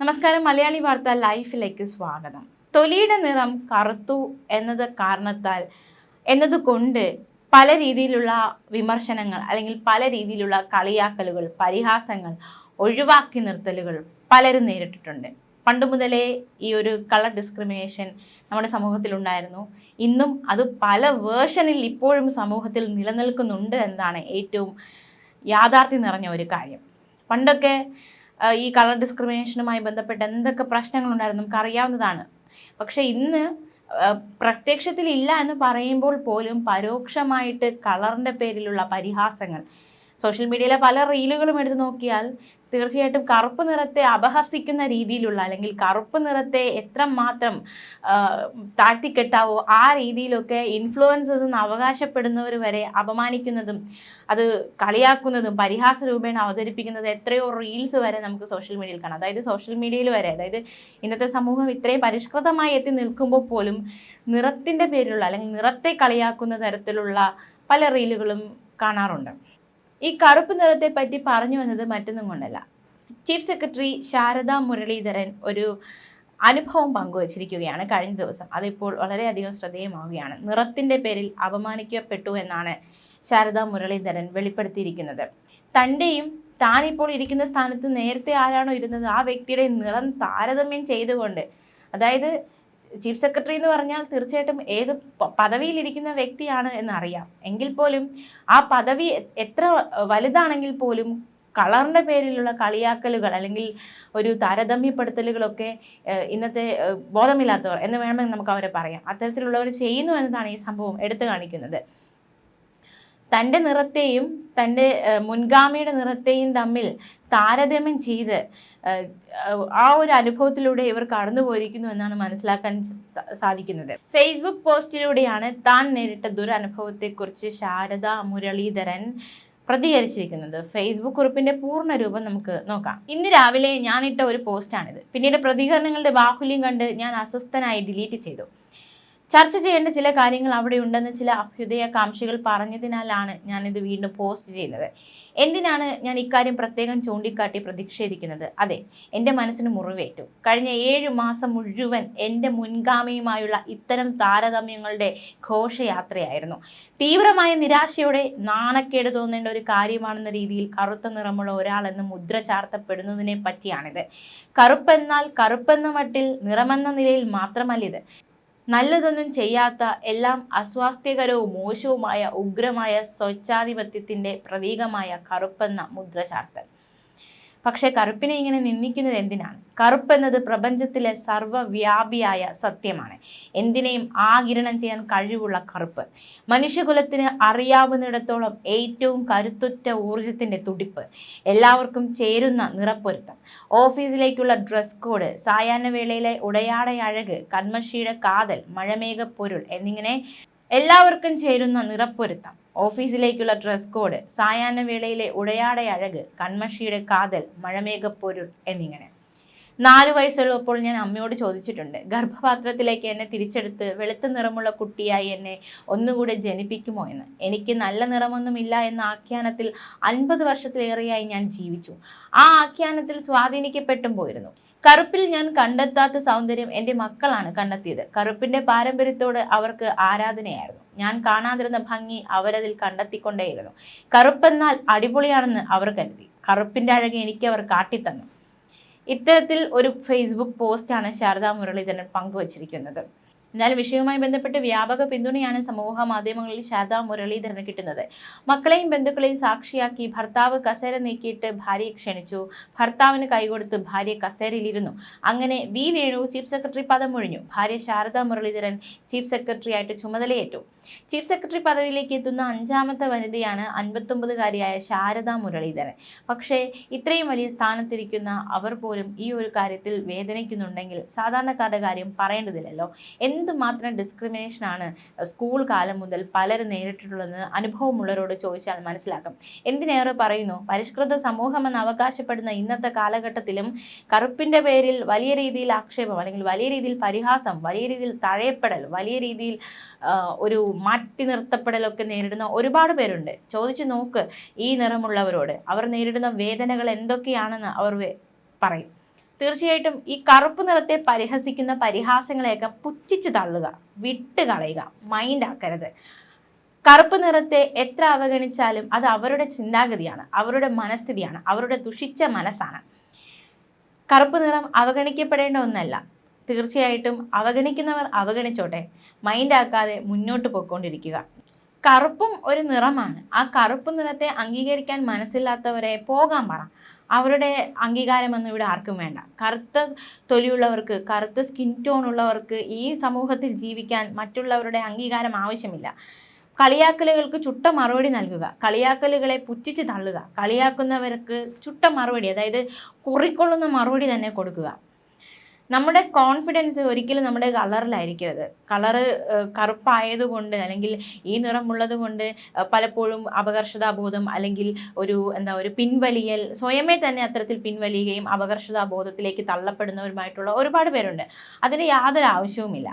നമസ്കാരം. മലയാളി വാർത്ത ലൈഫിലേക്ക് സ്വാഗതം. തൊലിയുടെ നിറം കറുത്തു എന്നത് കാരണത്താൽ എന്നതുകൊണ്ട് പല രീതിയിലുള്ള വിമർശനങ്ങൾ അല്ലെങ്കിൽ പല രീതിയിലുള്ള കളിയാക്കലുകൾ പരിഹാസങ്ങൾ ഒഴിവാക്കി നിർത്തലുകൾ പലരും നേരിട്ടിട്ടുണ്ട്. പണ്ട് മുതലേ ഈ ഒരു കളർ ഡിസ്ക്രിമിനേഷൻ നമ്മുടെ സമൂഹത്തിൽ ഉണ്ടായിരുന്നു. ഇന്നും അത് പല വേർഷനിൽ ഇപ്പോഴും സമൂഹത്തിൽ നിലനിൽക്കുന്നുണ്ട് എന്നതാണ് ഏറ്റവും യാഥാർത്ഥ്യം നിറഞ്ഞ ഒരു കാര്യം. പണ്ടൊക്കെ ഈ കളർ ഡിസ്ക്രിമിനേഷനുമായി ബന്ധപ്പെട്ട് എന്തൊക്കെ പ്രശ്നങ്ങളുണ്ടായിരുന്നു നമുക്ക് അറിയാവുന്നതാണ് പക്ഷേ ഇന്ന് പ്രത്യക്ഷത്തിലില്ല എന്ന് പറയുമ്പോൾ പോലും പരോക്ഷമായിട്ട് കളറിന്റെ പേരിലുള്ള പരിഹാസങ്ങൾ സോഷ്യൽ മീഡിയയിലെ പല റീലുകളും എടുത്തു നോക്കിയാൽ തീർച്ചയായിട്ടും കറുപ്പ് നിറത്തെ അപഹസിക്കുന്ന രീതിയിലുള്ള അല്ലെങ്കിൽ കറുപ്പ് നിറത്തെ എത്രമാത്രം മാത്രം താഴ്ത്തിക്കെട്ടാവോ ആ രീതിയിലൊക്കെ ഇൻഫ്ലുവൻസേഴ്സ് എന്ന് അവകാശപ്പെടുന്നവർ വരെ അപമാനിക്കുന്നതും അത് കളിയാക്കുന്നതും പരിഹാസ രൂപേണ അവതരിപ്പിക്കുന്നത് എത്രയോ റീൽസ് വരെ നമുക്ക് സോഷ്യൽ മീഡിയയിൽ കാണാം. അതായത് സോഷ്യൽ മീഡിയയിൽ വരെ അതായത് ഇന്നത്തെ സമൂഹം ഇത്രയും പരിഷ്കൃതമായി എത്തി നിൽക്കുമ്പോൾ പോലും നിറത്തിന്റെ പേരിലുള്ള അല്ലെങ്കിൽ നിറത്തെ കളിയാക്കുന്ന തരത്തിലുള്ള പല റീലുകളും കാണാറുണ്ട്. ഈ കറുപ്പ് നിറത്തെ പറ്റി പറഞ്ഞു വന്നത് മറ്റൊന്നും കൊണ്ടല്ല. ചീഫ് സെക്രട്ടറി ശാരദ മുരളീധരൻ ഒരു അനുഭവം പങ്കുവച്ചിരിക്കുകയാണ് കഴിഞ്ഞ ദിവസം. അതിപ്പോൾ വളരെയധികം ശ്രദ്ധേയമാവുകയാണ്. നിറത്തിന്റെ പേരിൽ അപമാനിക്കപ്പെട്ടു എന്നാണ് ശാരദ മുരളീധരൻ വെളിപ്പെടുത്തിയിരിക്കുന്നത്. തന്റെയും താനിപ്പോൾ ഇരിക്കുന്ന സ്ഥാനത്ത് നേരത്തെ ആരാണോ ഇരുന്നത് ആ വ്യക്തിയുടെ നിറം താരതമ്യം ചെയ്തുകൊണ്ട് അതായത് ചീഫ് സെക്രട്ടറി എന്ന് പറഞ്ഞാൽ തീർച്ചയായിട്ടും ഏത് പദവിയിലിരിക്കുന്ന വ്യക്തിയാണ് എന്നറിയാം. എങ്കിൽ പോലും ആ പദവി എത്ര വലുതാണെങ്കിൽ പോലും കളറിന്റെ പേരിലുള്ള കളിയാക്കലുകൾ അല്ലെങ്കിൽ ഒരു താരതമ്യപ്പെടുത്തലുകളൊക്കെ ഇന്നത്തെ ബോധമില്ലാത്തവർ എന്ന് വേണമെങ്കിൽ നമുക്ക് അവരെ പറയാം. അത്തരത്തിലുള്ളവർ ചെയ്യുന്നു എന്നതാണ് ഈ സംഭവം എടുത്തു കാണിക്കുന്നത്. തന്റെ നിറത്തെയും തന്റെ മുൻഗാമിയുടെ നിറത്തെയും തമ്മിൽ താരതമ്യം ചെയ്ത് ആ ഒരു അനുഭവത്തിലൂടെ ഇവർ കടന്നു പോയിരിക്കുന്നു എന്നാണ് മനസ്സിലാക്കാൻ സാധിക്കുന്നത്. ഫേസ്ബുക്ക് പോസ്റ്റിലൂടെയാണ് താൻ നേരിട്ട ദുരനുഭവത്തെക്കുറിച്ച് ശാരദ മുരളീധരൻ പ്രതികരിച്ചിരിക്കുന്നത്. ഫേസ്ബുക്ക് കുറിപ്പിന്റെ പൂർണ രൂപം നമുക്ക് നോക്കാം. ഇന്ന് രാവിലെ ഞാനിട്ട ഒരു പോസ്റ്റാണിത്. പിന്നീട് പ്രതികരണങ്ങളുടെ ബാഹുല്യം കണ്ട് ഞാൻ അസ്വസ്ഥനായി ഡിലീറ്റ് ചെയ്തു. ചർച്ച ചെയ്യേണ്ട ചില കാര്യങ്ങൾ അവിടെ ഉണ്ടെന്ന് ചില അഭ്യുദയകാംക്ഷികൾ പറഞ്ഞതിനാലാണ് ഞാനിത് വീണ്ടും പോസ്റ്റ് ചെയ്യുന്നത്. എന്തിനാണ് ഞാൻ ഇക്കാര്യം പ്രത്യേകം ചൂണ്ടിക്കാട്ടി പ്രതിഷേധിക്കുന്നത്? അതെ എന്റെ മനസ്സിന് മുറിവേറ്റു. കഴിഞ്ഞ ഏഴ് മാസം മുഴുവൻ എന്റെ മുൻഗാമിയുമായുള്ള ഇത്തരം താരതമ്യങ്ങളുടെ ഘോഷയാത്രയായിരുന്നു. തീവ്രമായ നിരാശയോടെ നാണക്കേട് തോന്നേണ്ട ഒരു കാര്യമാണെന്ന രീതിയിൽ കറുത്ത നിറമുള്ള ഒരാളെന്ന് മുദ്ര ചാർത്തപ്പെടുന്നതിനെ പറ്റിയാണിത്. കറുപ്പെന്നാൽ കറുപ്പെന്ന മട്ടിൽ നിറമെന്ന നിലയിൽ മാത്രമല്ലിത്. നല്ലതൊന്നും ചെയ്യാത്ത എല്ലാം അസ്വാസ്ഥ്യകരവും മോശവുമായ ഉഗ്രമായ സ്വച്ഛാധിപത്യത്തിന്റെ പ്രതീകമായ കറുപ്പെന്ന മുദ്ര ചാർത്തൽ പക്ഷേ കറുപ്പിനെ ഇങ്ങനെ നിന്ദിക്കുന്നത് എന്തിനാണ്? കറുപ്പ് എന്നത് പ്രപഞ്ചത്തിലെ സർവവ്യാപിയായ സത്യമാണ്. എന്തിനേയും ആകിരണം ചെയ്യാൻ കഴിവുള്ള കറുപ്പ്. മനുഷ്യകുലത്തിന് അറിയാവുന്നിടത്തോളം ഏറ്റവും കരുത്തുറ്റ ഊർജത്തിന്റെ തുടിപ്പ്. എല്ലാവർക്കും ചേരുന്ന നിറപ്പൊരുത്തം. ഓഫീസിലേക്കുള്ള ഡ്രസ് കോഡ് സായാഹ്ന വേളയിലെ ഉടയാട അഴക് കന്മഷിയുടെ കാതൽ മഴമേഘപ്പൊരുൾ എന്നിങ്ങനെ എല്ലാവർക്കും ചേരുന്ന നിറപ്പൊരുത്തം. ഓഫീസിലേക്കുള്ള ഡ്രസ് കോഡ് സായാഹ്ന വേളയിലെ ഉടയാട അഴക് കൺമഷിയുടെ കാതൽ മഴമേഘപ്പൊരുൾ എന്നിങ്ങനെ. നാല് വയസ്സുള്ളപ്പോൾ ഞാൻ അമ്മയോട് ചോദിച്ചിട്ടുണ്ട് ഗർഭപാത്രത്തിലേക്ക് എന്നെ തിരിച്ചെടുത്ത് വെളുത്ത നിറമുള്ള കുട്ടിയായി എന്നെ ഒന്നുകൂടെ ജനിപ്പിക്കുമോ എന്ന്. എനിക്ക് നല്ല നിറമൊന്നുമില്ല എന്ന ആഖ്യാനത്തിൽ അൻപത് വർഷത്തിലേറെയായി ഞാൻ ജീവിച്ചു. ആ ആഖ്യാനത്തിൽ സ്വാധീനിക്കപ്പെട്ടും പോയിരുന്നു. കറുപ്പിൽ ഞാൻ കണ്ടെത്താത്ത സൗന്ദര്യം എന്റെ മക്കളാണ് കണ്ടെത്തിയത്. കറുപ്പിന്റെ പാരമ്പര്യത്തോട് അവർക്ക് ആരാധനയായിരുന്നു. ഞാൻ കാണാതിരുന്ന ഭംഗി അവരതിൽ കണ്ടെത്തിക്കൊണ്ടേയിരുന്നു. കറുപ്പെന്നാൽ അടിപൊളിയാണെന്ന് അവർ കരുതി. കറുപ്പിന്റെ അഴക് എനിക്ക് അവർ കാട്ടിത്തന്നു. ഇത്തരത്തിൽ ഒരു ഫേസ്ബുക്ക് പോസ്റ്റാണ് ശാരദാ മുരളീധരൻ പങ്കുവച്ചിരിക്കുന്നത്. എന്നാലും വിഷയവുമായി ബന്ധപ്പെട്ട് വ്യാപക പിന്തുണയാണ് സമൂഹ മാധ്യമങ്ങളിൽ ശാരദാ മുരളീധരന് കിട്ടുന്നത്. മക്കളെയും ബന്ധുക്കളെയും സാക്ഷിയാക്കി ഭർത്താവ് കസേര നീക്കിയിട്ട് ഭാര്യയെ ക്ഷണിച്ചു. ഭർത്താവിന് കൈകൊടുത്ത് ഭാര്യ കസേരയിലിരുന്നു. അങ്ങനെ വി വേണു ചീഫ് സെക്രട്ടറി പദം ഒഴിഞ്ഞു. ഭാര്യ ശാരദാ മുരളീധരൻ ചീഫ് സെക്രട്ടറി ആയിട്ട് ചുമതലയേറ്റു. ചീഫ് സെക്രട്ടറി പദവിയിലേക്ക് എത്തുന്ന അഞ്ചാമത്തെ വനിതയാണ് അൻപത്തൊമ്പതുകാരിയായ ശാരദാ മുരളീധരൻ. പക്ഷേ ഇത്രയും വലിയ സ്ഥാനത്തിരിക്കുന്ന അവർ പോലും ഈ ഒരു കാര്യത്തിൽ വേദനിക്കുന്നുണ്ടെങ്കിൽ സാധാരണക്കാരുടെ കാര്യം പറയേണ്ടതില്ലല്ലോ. എന്തുമാത്രം ഡിസ്ക്രിമിനേഷനാണ് സ്കൂൾ കാലം മുതൽ പലരും നേരിട്ടിട്ടുള്ളതെന്ന് അനുഭവമുള്ളവരോട് ചോദിച്ചാൽ മനസ്സിലാക്കും. എന്തിനേറെ പറയുന്നു? പരിഷ്കൃത സമൂഹമെന്ന് അവകാശപ്പെടുന്ന ഇന്നത്തെ കാലഘട്ടത്തിലും കറുപ്പിന്റെ പേരിൽ വലിയ രീതിയിൽ ആക്ഷേപം അല്ലെങ്കിൽ വലിയ രീതിയിൽ പരിഹാസം വലിയ രീതിയിൽ തഴയപ്പെടൽ വലിയ രീതിയിൽ ഒരു മാറ്റി നിർത്തപ്പെടലൊക്കെ നേരിടുന്ന ഒരുപാട് പേരുണ്ട്. ചോദിച്ചു നോക്ക് ഈ നിറമുള്ളവരോട്. അവർ നേരിടുന്ന വേദനകൾ എന്തൊക്കെയാണെന്ന് അവർ പറയും. തീർച്ചയായിട്ടും ഈ കറുപ്പ് നിറത്തെ പരിഹസിക്കുന്ന പരിഹാസങ്ങളെയൊക്കെ പുച്ഛിച്ച് തള്ളുക വിട്ട് കളയുക മൈൻഡ് ആക്കരുത്. കറുപ്പ് നിറത്തെ എത്ര അവഗണിച്ചാലും അത് അവരുടെ ചിന്താഗതിയാണ് അവരുടെ മനസ്ഥിതിയാണ് അവരുടെ ദുഷിച്ച മനസ്സാണ്. കറുപ്പ് നിറം അവഗണിക്കപ്പെടേണ്ട ഒന്നല്ല. തീർച്ചയായിട്ടും അവഗണിക്കുന്നവർ അവഗണിച്ചോട്ടെ. മൈൻഡ് ആക്കാതെ മുന്നോട്ട് പോയിക്കൊണ്ടിരിക്കുക. കറുപ്പും ഒരു നിറമാണ്. ആ കറുപ്പ് നിറത്തെ അംഗീകരിക്കാൻ മനസ്സില്ലാത്തവരെ പോകാൻ പറ. അവരുടെ അംഗീകാരമൊന്നും ഇവിടെ ആർക്കും വേണ്ട. കറുത്ത തൊലിയുള്ളവർക്ക് കറുത്ത സ്കിൻ ടോൺ ഉള്ളവർക്ക് ഈ സമൂഹത്തിൽ ജീവിക്കാൻ മറ്റുള്ളവരുടെ അംഗീകാരം ആവശ്യമില്ല. കളിയാക്കലുകൾക്ക് ചുട്ട മറുപടി നൽകുക. കളിയാക്കലുകളെ പുച്ഛിച്ച് തള്ളുക. കളിയാക്കുന്നവർക്ക് ചുട്ട മറുപടി അതായത് കുറിക്കൊള്ളുന്ന മറുപടി തന്നെ കൊടുക്കുക. നമ്മുടെ കോൺഫിഡൻസ് ഒരിക്കലും നമ്മുടെ കളറിലായിരിക്കരുത് കളറ് കറുപ്പായതുകൊണ്ട് അല്ലെങ്കിൽ ഈ നിറമുള്ളത് കൊണ്ട് പലപ്പോഴും അപകർഷതാബോധം അല്ലെങ്കിൽ ഒരു എന്താ ഒരു പിൻവലിയൽ സ്വയമേ തന്നെ അത്തരത്തിൽ പിൻവലിയുകയും അപകർഷതാബോധത്തിലേക്ക് തള്ളപ്പെടുന്നവരുമായിട്ടുള്ള ഒരുപാട് പേരുണ്ട്. അതിന് യാതൊരു ആവശ്യവുമില്ല.